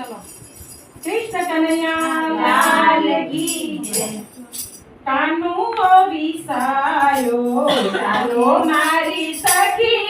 ચલો. કૃષ્ણ કનૈયા લાલ કી જય. કાનો વિસાયો ચાલો મારી સખીઓ